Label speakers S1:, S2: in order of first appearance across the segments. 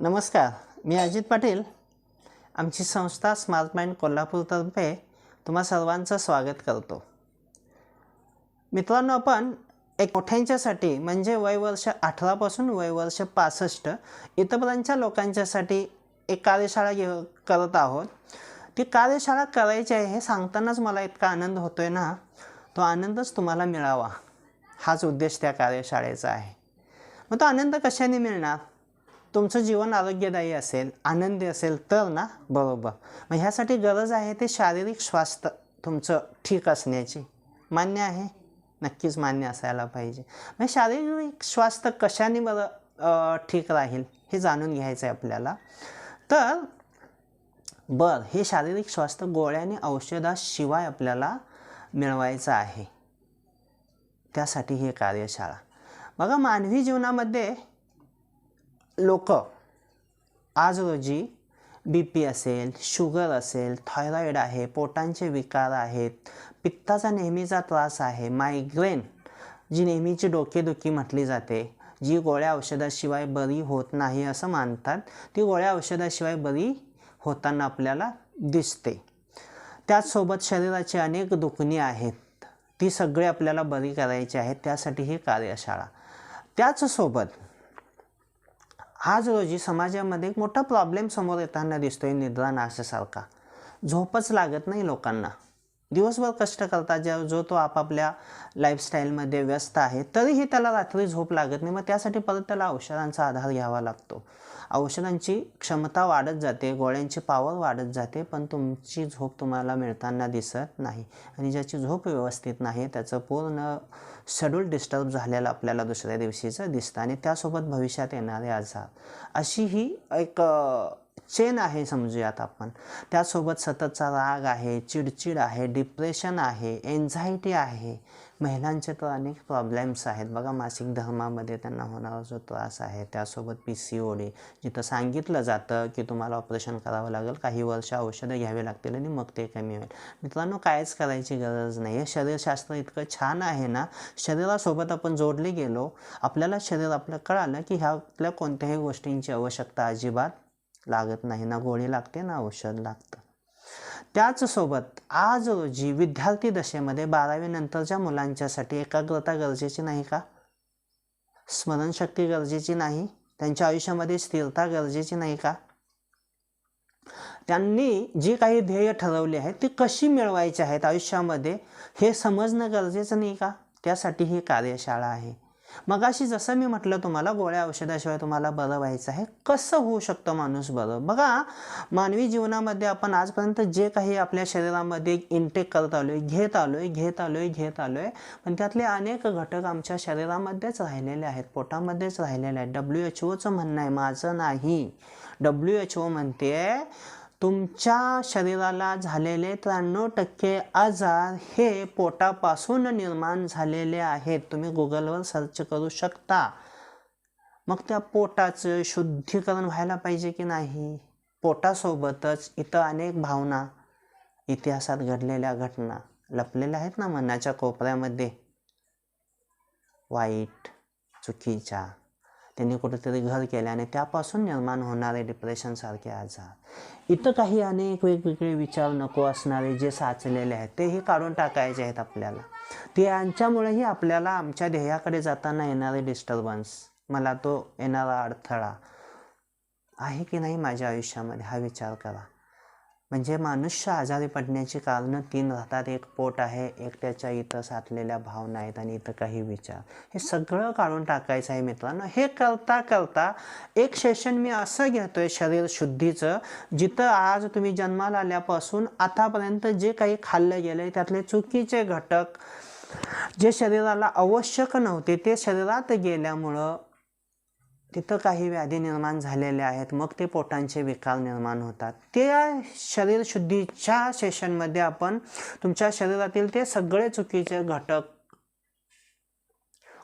S1: नमस्कार मी अजित पाटील. आमची संस्था स्मार्ट माइंड कोल्हापूरतर्फे तुम्हा सर्वांचं स्वागत करतो. मित्रांनो आपण एक मोठ्यांच्यासाठी म्हणजे वयवर्ष अठरापासून वयवर्ष पासष्ट इतरपर्यंतच्या लोकांच्यासाठी एक कार्यशाळा घे करत आहोत. ती कार्यशाळा करायची आहे हे सांगतानाच मला इतका आनंद होतो आहे ना तो आनंदच तुम्हाला मिळावा. हाच उद्देश त्या कार्यशाळेचा आहे. मग तो आनंद कशाने मिळणार? तुमचं जीवन आरोग्यदायी असेल आनंदी असेल तर ना? बरोबर. मग ह्यासाठी गरज आहे ते शारीरिक स्वास्थ्य तुमचं ठीक असण्याची. मान्य आहे? नक्कीच मान्य असायला पाहिजे. मग शारीरिक स्वास्थ्य कशाने बरं ठीक राहील हे जाणून घ्यायचं आहे आपल्याला. तर बर हे शारीरिक स्वास्थ्य गोळ्याने औषधाशिवाय आपल्याला मिळवायचं आहे. त्यासाठी ही कार्यशाळा. बघा मानवी जीवनामध्ये लोक. आज रोजी बी पी असेल शुगर असेल थायरॉईड आहे पोटांचे विकार आहेत पित्ताचा नेहमीचा त्रास आहे मायग्रेन जी नेहमीची डोकेदुखी म्हटली जाते जी गोळ्या औषधाशिवाय बरी होत नाही असं मानतात ती गोळ्या औषधाशिवाय बरी होताना आपल्याला दिसते. त्याचसोबत शरीराची अनेक दुखणी आहेत ती सगळी आपल्याला बरी करायची आहेत त्यासाठी ही कार्यशाळा. त्याचसोबत आज रोजी समाजामध्ये एक मोठा प्रॉब्लेम समोर येताना दिसतोय निद्रा नाशासारखा झोपच लागत नाही लोकांना. दिवसभर कष्ट करता ज्या जो तो आपापल्या लाईफस्टाईलमध्ये व्यस्त आहे तरीही त्याला रात्री झोप लागत नाही. मग त्यासाठी परत त्याला औषधांचा आधार घ्यावा लागतो. औषधांची क्षमता वाढत जाते गोळ्यांची पावर वाढत जाते पण तुमची झोप तुम्हाला मिळताना दिसत नाही. आणि ज्याची झोप व्यवस्थित नाही त्याचं पूर्ण शेड्यूल डिस्टर्ब झालेलं आपल्याला दुसऱ्या दिवशीचं दिसतं आणि त्यासोबत भविष्यात येणारे आजार. अशी ही एक चेन आहे समजूयात आपण. त्यासोबत सततचा राग आहे चिडचिड आहे डिप्रेशन आहे एन्झायटी आहे. महिलांचे तर अनेक प्रॉब्लेम्स आहेत. बघा मासिक धर्मामध्ये त्यांना होणारा जो त्रास आहे त्यासोबत पी सी ओ डी जिथं सांगितलं जातं की तुम्हाला ऑपरेशन करावं लागेल काही वर्ष औषधं घ्यावी लागतील आणि मग ते कमी होईल. मित्रांनो कायच करायची गरज नाही आहे शरीरशास्त्र इतकं छान आहे ना शरीरासोबत आपण जोडले गेलो आपल्याला शरीर आपलं कळालं की ह्यातल्या कोणत्याही गोष्टींची आवश्यकता अजिबात लागत नाही ना. गोळी लागते ना औषध लागतं. त्याचसोबत आज रोजी विद्यार्थी दशेमध्ये बारावी नंतरच्या मुलांच्यासाठी एकाग्रता गरजेची नाही का? स्मरणशक्ती गरजेची नाही? त्यांच्या आयुष्यामध्ये स्थिरता गरजेची नाही का? त्यांनी जी काही ध्येय ठरवली आहेत ती कशी मिळवायची आहेत आयुष्यामध्ये हे समजणं गरजेचं नाही का? त्यासाठी ही कार्यशाळा आहे. मग अशी जसं मी म्हटलं तुम्हाला गोळ्या औषधाशिवाय तुम्हाला बरं व्हायचं आहे. कसं होऊ शकतं माणूस बरं? बघा मानवी जीवनामध्ये आपण आजपर्यंत जे काही आपल्या शरीरामध्ये इनटेक करत आलो आहे घेत आलो आहे घेत आलो आहे घेत आलो आहे पण त्यातले अनेक घटक आमच्या शरीरामध्येच राहिलेले आहेत पोटामध्येच राहिलेले आहेत. डब्ल्यू एच ओचं म्हणणं आहे माझं नाही. डब्ल्यू एच ओ म्हणते तुमच्या शरीराला झालेले त्र्याण्णव टक्के आजार हे पोटापासून निर्माण झालेले आहेत. तुम्ही गुगलवर सर्च करू शकता. मग त्या पोटाचं शुद्धीकरण व्हायला पाहिजे की नाही? पोटासोबतच इतर अनेक भावना इतिहासात घडलेल्या घटना लपलेल्या आहेत ना मनाच्या कोपऱ्यामध्ये. वाईट चुकीच्या त्यांनी कुठेतरी घर केले आणि त्यापासून निर्माण होणारे डिप्रेशनसारखे आजार. इथं काही अनेक वेगवेगळे विचार नको असणारे जे साचलेले आहेत तेही काढून टाकायचे आहेत आपल्याला. ते यांच्यामुळेही आपल्याला आमच्या ध्येयाकडे जाताना येणारे डिस्टर्बन्स मला तो येणारा अडथळा आहे की नाही माझ्या आयुष्यामध्ये हा विचार करा. म्हणजे मनुष्य आजारी पडण्याची कारणं तीन राहतात. एक पोट आहे एक त्याच्या इथं साठलेल्या भावना आहेत आणि इथं काही विचार. हे सगळं काढून टाकायचं आहे मित्रांनो. हे करता करता एक सेशन मी असं घेतोय शरीर शुद्धीचं जिथं आज तुम्ही जन्माला आल्यापासून आतापर्यंत जे काही खाल्लं गेलं आहे त्यातले चुकीचे घटक जे शरीराला आवश्यक नव्हते ते शरीरात गेल्यामुळं तिथं काही व्याधी निर्माण झालेल्या आहेत. मग ते पोटांचे विकार निर्माण होतात. त्या शरीर शुद्धीच्या सेशनमध्ये आपण तुमच्या शरीरातील ते सगळे चुकीचे घटक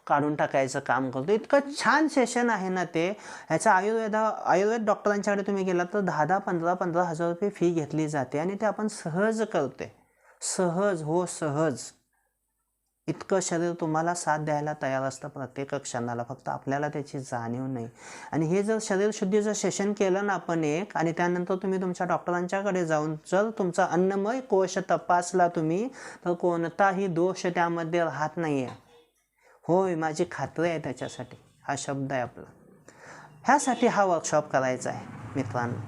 S1: काढून टाकायचं काम करतो. इतकं छान सेशन आहे ना ते. ह्याचं आयुर्वेदा आयुर्वेद डॉक्टरांच्याकडे तुम्ही गेलात तर दहा दहा पंधरा पंधरा हजार रुपये फी घेतली जाते आणि ते आपण सहज करते. सहज हो सहज. इतकं शरीर तुम्हाला साथ द्यायला तयार असतं प्रत्येक क्षणाला. फक्त आपल्याला त्याची जाणीव नाही. आणि हे जर शरीर शुद्धीचं सेशन केलं ना आपण एक आणि त्यानंतर तुम्ही तुमच्या डॉक्टरांच्याकडे जाऊन जर तुमचा अन्नमय कोश तपासला तुम्ही तर कोणताही दोष त्यामध्ये राहत नाही आहे होय माझी खात्री आहे त्याच्यासाठी. हा शब्द आहे आपला. ह्यासाठी हा वर्कशॉप करायचा आहे मित्रांनो.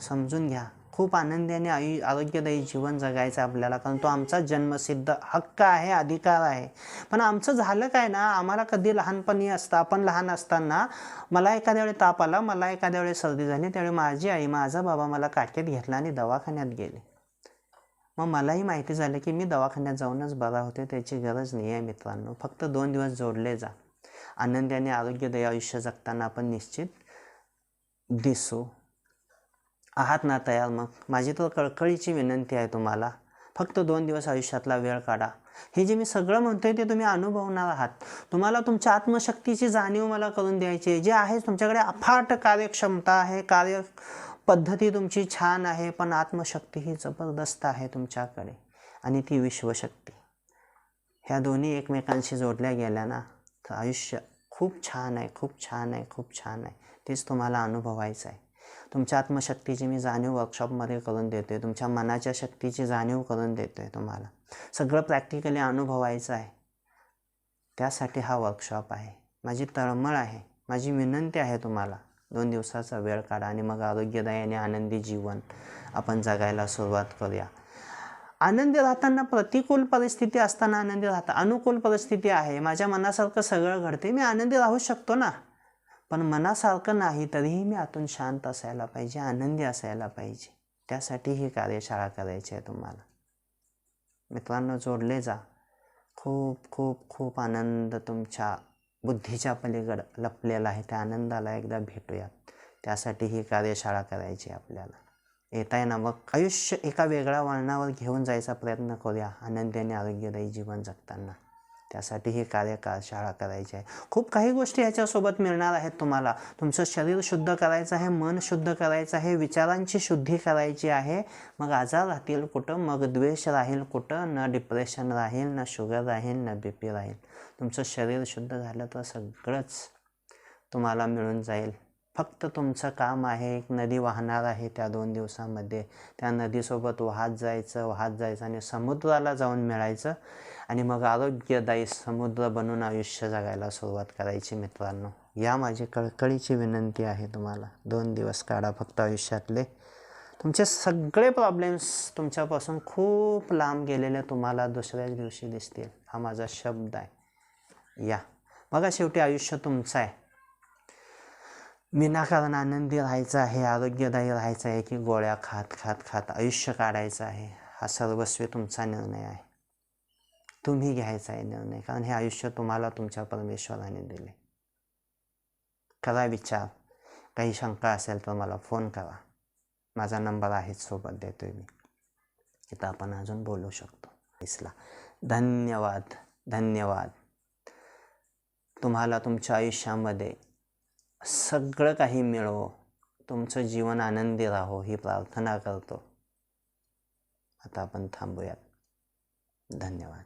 S1: समजून घ्या. खूप आनंदाने आयु आरोग्यदायी जीवन जगायचं आपल्याला कारण तो आमचा जन्मसिद्ध हक्क आहे अधिकार आहे. पण आमचं झालं काय ना आम्हाला कधी लहानपणी असतं आपण लहान असताना मला एखाद्या वेळी ताप आला मला एखाद्या वेळी सर्दी झाली त्यावेळी माझी आई माझा बाबा मला काकेत घेतला आणि दवाखान्यात गेले. मग मलाही माहिती झालं की मी दवाखान्यात जाऊनच बरा होते त्याची गरज नाही आहे मित्रांनो. फक्त दोन दिवस जोडले जा. आनंदाने आरोग्यदायी आयुष्य जगताना आपण निश्चित दिसू. आहात ना तयार मग. माझी तर कळकळीची विनंती आहे तुम्हाला. फक्त दोन दिवस आयुष्यातला वेळ काढा. हे जे मी सगळं म्हणतोय ते तुम्ही अनुभवणार आहात. तुम्हाला तुमच्या आत्मशक्तीची जाणीव मला करून द्यायची आहे. जे आहे तुमच्याकडे अफाट कार्यक्षमता आहे कार्य पद्धती तुमची छान आहे पण आत्मशक्ती ही जबरदस्त आहे तुमच्याकडे. आणि ती विश्वशक्ती. ह्या दोन्ही एकमेकांशी जोडल्या गेल्या ना तर आयुष्य खूप छान आहे खूप छान आहे खूप छान आहे. तेच तुम्हाला अनुभवायचं आहे. तुमच्या आत्मशक्तीची मी जाणीव वर्कशॉपमध्ये करून देतो. आहे तुमच्या मनाच्या शक्तीची जाणीव करून देतो आहे तुम्हाला. सगळं प्रॅक्टिकली अनुभवायचं आहे. त्यासाठी हा वर्कशॉप आहे. माझी तळमळ आहे. माझी विनंती आहे तुम्हाला. दोन दिवसाचा वेळ काढा आणि मग आरोग्यदायी आणि आनंदी जीवन आपण जगायला सुरुवात करूया. आनंदी राहताना प्रतिकूल परिस्थिती असताना आनंदी राहता अनुकूल परिस्थिती आहे. माझ्या मनासारखं सगळं घडते. मी आनंदी राहू शकतो ना? पण मनासारखं नाही तरीही मी आतून शांत असायला पाहिजे आनंदी असायला पाहिजे. त्यासाठी ही कार्यशाळा करायची आहे तुम्हाला. मित्रांनो जोडले जा. खूप खूप खूप आनंद तुमच्या बुद्धीच्या पलीकडं लपलेला आहे. त्या आनंदाला एकदा भेटूयात. त्यासाठी ही कार्यशाळा करायची आहे आपल्याला. येता ना मग आयुष्य एका वेगळ्या वळणावर घेऊन जायचा प्रयत्न करूया. आनंदी आणि आरोग्यदायी जीवन जगताना. त्यासाठी ही शाळा करायची आहे. खूप काही गोष्टी ह्याच्यासोबत मिळणार आहेत तुम्हाला. तुमचं शरीर शुद्ध करायचं आहे मन शुद्ध करायचं आहे विचारांची शुद्धी करायची आहे. मग आजार राहतील कुठं? मग द्वेष राहील कुठं? न डिप्रेशन राहील न शुगर राहील न बी पी राहील. तुमचं शरीर शुद्ध झालं तर सगळंच तुम्हाला मिळून जाईल. फक्त तुमचं काम आहे एक नदी वाहणार आहे त्या दोन दिवसामध्ये. त्या नदीसोबत वाहत जायचं वाहत जायचं आणि समुद्राला जाऊन मिळायचं आणि मग आरोग्यदायी समुद्र बनून आयुष्य जगायला सुरुवात करायची मित्रांनो. या माझी कळकळीची विनंती आहे तुम्हाला. दोन दिवस काढा फक्त आयुष्यातले. तुमचे सगळे प्रॉब्लेम्स तुमच्यापासून खूप लांब गेलेले तुम्हाला दुसऱ्याच दिवशी दिसतील. हा माझा शब्द आहे. या. बघा शेवटी आयुष्य तुमचं आहे. विनाकारण आनंदी राहायचं आहे आरोग्यदायी राहायचं आहे की गोळ्या खात खात खात आयुष्य काढायचं आहे. हा सर्वस्वी तुमचा निर्णय आहे. तुम्ही घ्यायचा आहे निर्णय कारण हे आयुष्य तुम्हाला तुमच्या परमेश्वराने दिले. करा विचार. काही शंका असेल तर मला फोन करा. माझा नंबर आहेच सोबत देतोय मी. इथं आपण अजून बोलू शकतो. इसला धन्यवाद. धन्यवाद. तुम्हाला तुमच्या आयुष्यामध्ये सगळं काही मिळवो. तुमचं जीवन आनंदी राहो ही प्रार्थना करतो. आता आपण थांबूयात. धन्यवाद.